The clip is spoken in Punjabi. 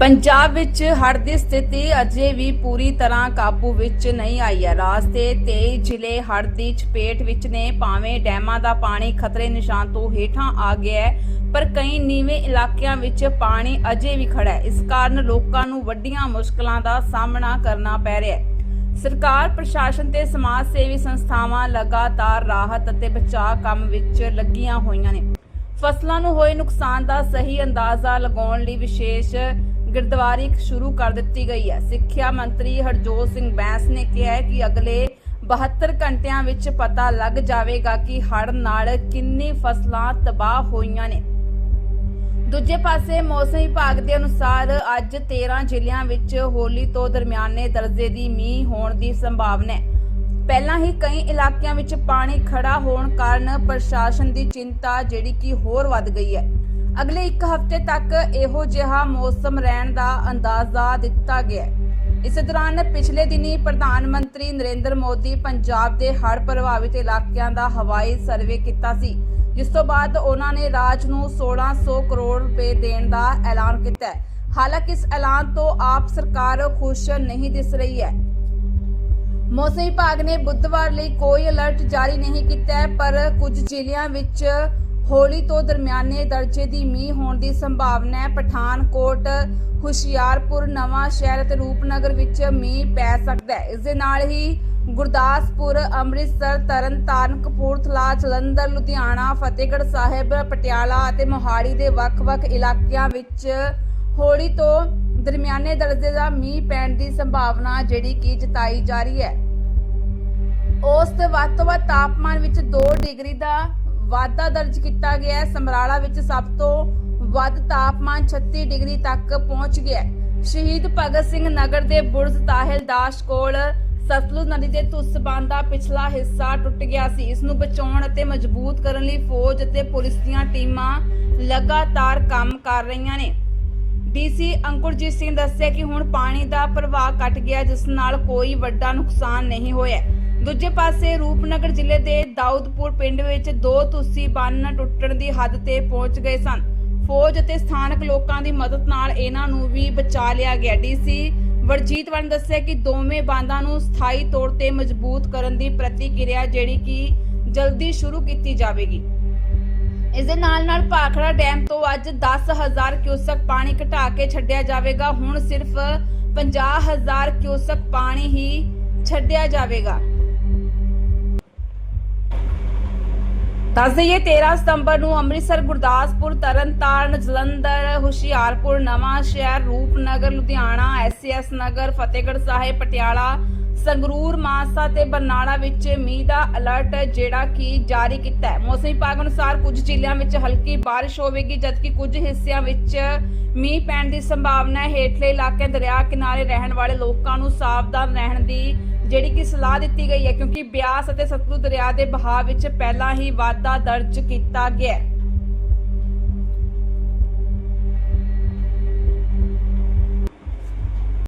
ਪੰਜਾਬ ਵਿੱਚ ਹੜ੍ਹ ਦੀ ਸਥਿਤੀ ਅਜੇ ਵੀ ਪੂਰੀ ਤਰ੍ਹਾਂ ਕਾਬੂ ਵਿੱਚ ਨਹੀਂ ਆਈ ਹੈ। ਰਾਜ ਦੇ 23 ਜ਼ਿਲ੍ਹੇ ਹੜ੍ਹ ਦੀ ਚਪੇਟ ਵਿੱਚ ਨੇ। ਭਾਵੇਂ ਡੈਮਾਂ ਦਾ ਪਾਣੀ ਖਤਰੇ ਨਿਸ਼ਾਨ ਤੋਂ ਹੇਠਾਂ ਆ ਗਿਆ ਹੈ, ਪਰ ਕਈ ਨੀਵੇਂ ਇਲਾਕਿਆਂ ਵਿੱਚ ਪਾਣੀ ਅਜੇ ਵੀ ਖੜਾ ਹੈ। ਇਸ ਕਾਰਨ ਲੋਕਾਂ ਨੂੰ ਵੱਡੀਆਂ ਮੁਸ਼ਕਲਾਂ ਦਾ ਸਾਹਮਣਾ ਕਰਨਾ ਪੈ ਰਿਹਾ ਹੈ। ਸਰਕਾਰ, ਪ੍ਰਸ਼ਾਸਨ ਤੇ ਸਮਾਜ ਸੇਵੀ ਸੰਸਥਾਵਾਂ ਲਗਾਤਾਰ ਰਾਹਤ ਅਤੇ ਬਚਾਅ ਕੰਮ ਵਿੱਚ ਲੱਗੀਆਂ ਹੋਈਆਂ ਨੇ। ਫਸਲਾਂ ਨੂੰ ਹੋਏ ਨੁਕਸਾਨ ਦਾ ਸਹੀ ਅੰਦਾਜ਼ਾ ਲਗਾਉਣ ਲਈ ਵਿਸ਼ੇਸ਼ ਗਿਰਦਵਾਰੀ ਸ਼ੁਰੂ ਕਰ ਦਿੱਤੀ ਗਈ ਹੈ। ਸਿੱਖਿਆ ਮੰਤਰੀ ਹਰਜੋਤ ਸਿੰਘ ਬੈਂਸ ਨੇ ਕਿਹਾ ਹੈ ਕਿ ਅਗਲੇ 72 ਘੰਟਿਆਂ ਵਿੱਚ ਪਤਾ ਲੱਗ ਜਾਵੇਗਾ ਕਿ ਹੜ੍ਹ ਨਾਲ ਕਿੰਨੀ ਫਸਲਾਂ ਤਬਾਹ ਹੋਈਆਂ ਨੇ। ਦੂਜੇ ਪਾਸੇ ਮੌਸਮ ਵਿਭਾਗ ਦੇ ਅਨੁਸਾਰ ਅੱਜ 13 ਜ਼ਿਲ੍ਹਿਆਂ ਵਿੱਚ ਹੋਲੀ ਤੋਂ ਦਰਮਿਆਨੇ ਦਰਜੇ ਦੀ ਮੀਂਹ ਹੋਣ ਦੀ ਸੰਭਾਵਨਾ ਹੈ। ਪਹਿਲਾਂ ਹੀ ਕਈ ਇਲਾਕਿਆਂ ਵਿੱਚ ਪਾਣੀ ਖੜਾ ਹੋਣ ਕਾਰਨ ਪ੍ਰਸ਼ਾਸਨ ਦੀ ਚਿੰਤਾ ਜਿਹੜੀ ਕਿ ਹੋਰ ਵੱਧ ਗਈ ਹੈ। ਅਗਲੇ ਇੱਕ ਹਫ਼ਤੇ ਤੱਕ ਇਹੋ ਜਿਹਾ ਮੌਸਮ ਰਹਿਣ ਦਾ ਅੰਦਾਜ਼ਾ ਦਿੱਤਾ ਗਿਆ ਹੈ। ਇਸ ਦੌਰਾਨ ਪਿਛਲੇ ਦਿਨੀ ਪ੍ਰਧਾਨ ਮੰਤਰੀ ਨਰਿੰਦਰ ਮੋਦੀ ਪੰਜਾਬ ਦੇ ਹੜ੍ਹ ਪ੍ਰਭਾਵਿਤ ਇਲਾਕਿਆਂ ਦਾ ਹਵਾਈ ਸਰਵੇ ਕੀਤਾ ਸੀ, ਜਿਸ ਤੋਂ ਬਾਅਦ ਉਹਨਾਂ ਨੇ ਰਾਜ ਨੂੰ 1600 ਕਰੋੜ ਰੁਪਏ ਦੇਣ ਦਾ ਐਲਾਨ ਕੀਤਾ ਹੈ। ਹਾਲਾਂਕਿ ਇਸ ਐਲਾਨ ਤੋਂ ਆਪ ਸਰਕਾਰ ਖੁਸ਼ ਨਹੀਂ ਦਿਸ ਰਹੀ ਹੈ। ਮੌਸਮ ਵਿਭਾਗ ਨੇ ਬੁੱਧਵਾਰ ਲਈ ਕੋਈ ਅਲਰਟ ਜਾਰੀ ਨਹੀਂ ਕੀਤਾ ਪਰ ਕੁਝ ਜ਼ਿਲ੍ਹਿਆਂ ਵਿੱਚ ਹੋਲੀ ਤੋਂ ਦਰਮਿਆਨੇ ਦਰਜੇ ਦੀ ਮੀਂਹ ਹੋਣ ਦੀ ਸੰਭਾਵਨਾ ਹੈ। ਪਠਾਨਕੋਟ, ਹੁਸ਼ਿਆਰਪੁਰ ਨਵਾਂ ਸ਼ਹਿਰ ਅਤੇ ਰੂਪਨਗਰ ਵਿੱਚ ਮੀਂਹ ਪੈ ਸਕਦਾ ਹੈ। ਇਸ ਦੇ ਨਾਲ ਹੀ ਗੁਰਦਾਸਪੁਰ, ਅੰਮ੍ਰਿਤਸਰ, ਤਰਨਤਾਰਨ, ਕਪੂਰਥਲਾ, ਜਲੰਧਰ, ਲੁਧਿਆਣਾ, ਫਤਿਹਗੜ੍ਹ ਸਾਹਿਬ, ਪਟਿਆਲਾ ਅਤੇ ਮੋਹਾਲੀ ਦੇ ਵੱਖ-ਵੱਖ ਇਲਾਕਿਆਂ ਵਿੱਚ ਹੋਲੀ ਤੋਂ ਦਰਮਿਆਨੇ ਦਰਜੇ ਦਾ ਮੀਂਹ ਪੈਣ ਦੀ ਸੰਭਾਵਨਾ ਜਿਹੜੀ ਕਿ ਜਤਾਈ ਜਾ ਰਹੀ ਹੈ। ਔਸਤ ਵੱਧ ਤੋਂ ਵੱਧ ਤਾਪਮਾਨ ਵਿੱਚ 2 ਡਿਗਰੀ ਦਾ ਵਾਧਾ ਦਰਜ ਕੀਤਾ ਗਿਆ ਹੈ। ਸਮਰਾਲਾ ਵਿੱਚ ਸਭ ਤੋਂ ਵੱਧ ਤਾਪਮਾਨ 36 ਡਿਗਰੀ ਤੱਕ ਪਹੁੰਚ ਗਿਆ ਹੈ। ਸ਼ਹੀਦ ਭਗਤ ਸਿੰਘ ਨਗਰ ਦੇ ਬੁਰਜ ਤਾਹਿਲ ਦਾਸ ਕੋਲ ਸਤਲੁਜ ਨਦੀ ਦੇ ਧੁੱਸ ਬੰਦ ਦਾ ਪਿਛਲਾ ਹਿੱਸਾ ਟੁੱਟ ਗਿਆ ਸੀ। ਇਸ ਨੂੰ ਬਚਾਉਣ ਅਤੇ ਮਜ਼ਬੂਤ ਕਰਨ ਲਈ ਫੌਜ ਅਤੇ ਪੁਲਿਸ ਦੀਆਂ ਟੀਮਾਂ ਲਗਾਤਾਰ ਕੰਮ ਕਰ ਰਹੀਆਂ ਨੇ। ਡੀਸੀ ਅੰਕੁਰਜੀਤ ਸਿੰਘ ਦੱਸਿਆ ਕਿ ਹੁਣ ਪਾਣੀ ਦਾ ਪ੍ਰਵਾਹ ਘਟ ਗਿਆ, ਜਿਸ ਨਾਲ ਕੋਈ ਵੱਡਾ ਨੁਕਸਾਨ ਨਹੀਂ ਹੋਇਆ। ਦੂਜੇ ਪਾਸੇ ਰੂਪਨਗਰ ਜ਼ਿਲ੍ਹੇ ਦੇ ਦਾਊਦਪੁਰ ਪਿੰਡ ਵਿੱਚ ਦੋ ਤੁਸੀਂ ਬੰਨ ਟੁੱਟਣ ਦੀ ਹੱਦ ਤੇ ਪਹੁੰਚ ਗਏ ਸਨ। ਫੌਜ ਅਤੇ ਸਥਾਨਕ ਲੋਕਾਂ ਦੀ ਮਦਦ ਨਾਲ ਇਹਨਾਂ ਨੂੰ ਵੀ ਬਚਾ ਲਿਆ ਗਿਆ। ਡੀਸੀ ਵਰਜੀਤ ਵਨ ਦੱਸਿਆ ਕਿ ਦੋਵੇਂ ਬਾਂਦਾਂ ਨੂੰ ਸਥਾਈ ਤੌਰ ਤੇ ਮਜ਼ਬੂਤ ਕਰਨ ਦੀ ਪ੍ਰਤੀਕਿਰਿਆ ਜਿਹੜੀ ਕਿ ਜਲਦੀ ਸ਼ੁਰੂ ਕੀਤੀ ਜਾਵੇਗੀ। ਇਸ ਦੇ ਨਾਲ ਨਾਲ ਭਾਖੜਾ ਡੈਮ ਤੋਂ ਅੱਜ 10000 ਕਿਊਸਕ ਪਾਣੀ ਘਟਾ ਕੇ ਛੱਡਿਆ ਜਾਵੇਗਾ। ਹੁਣ ਸਿਰਫ 50000 ਕਿਊਸਕ ਪਾਣੀ ਹੀ ਛੱਡਿਆ ਜਾਵੇਗਾ। ਦੱਸ ਦਈਏ 13 ਸਤੰਬਰ ਨੂੰ ਅੰਮ੍ਰਿਤਸਰ, ਗੁਰਦਾਸਪੁਰ, ਤਰਨਤਾਰਨ, ਜਲੰਧਰ, ਹੁਸ਼ਿਆਰਪੁਰ ਨਵਾਂ ਸ਼ਹਿਰ ਰੂਪਨਗਰ, ਲੁਧਿਆਣਾ ਐਸਐਸ ਨਗਰ, ਫਤਿਹਗੜ੍ਹ ਸਾਹਿਬ, ਪਟਿਆਲਾ ਸੰਗਰੂਰ ਮਾਨਸਾ ਤੇ ਬਰਨਾਲਾ ਵਿੱਚ ਮੀਂਹ ਦਾ ਅਲਰਟ ਜਿਹੜਾ ਕਿ ਜਾਰੀ ਕੀਤਾ ਹੈ। ਮੌਸਮ ਵਿਭਾਗ ਅਨੁਸਾਰ ਕੁਝ ਜ਼ਿਲ੍ਹਿਆਂ ਵਿੱਚ ਹਲਕੀ ਬਾਰਿਸ਼ ਹੋਵੇਗੀ, ਜਦਕਿ ਕੁਝ ਹਿੱਸਿਆਂ ਵਿੱਚ ਮੀਂਹ ਪੈਣ ਦੀ ਸੰਭਾਵਨਾ ਹੈ। ਹੇਠਲੇ ਇਲਾਕੇ ਦਰਿਆ ਕਿਨਾਰੇ ਰਹਿਣ ਵਾਲੇ ਲੋਕਾਂ ਨੂੰ ਸਾਵਧਾਨ ਰਹਿਣ ਦੀ ਜਿਹੜੀ ਕਿ ਸਲਾਹ ਦਿੱਤੀ ਗਈ ਹੈ, ਕਿਉਂਕਿ ਬਿਆਸ ਅਤੇ ਸਤਲੁਜ ਦਰਿਆ ਦੇ ਬਹਾਅ ਵਿੱਚ ਪਹਿਲਾਂ ਹੀ ਵਾਧਾ ਦਰਜ ਕੀਤਾ ਗਿਆ ਹੈ।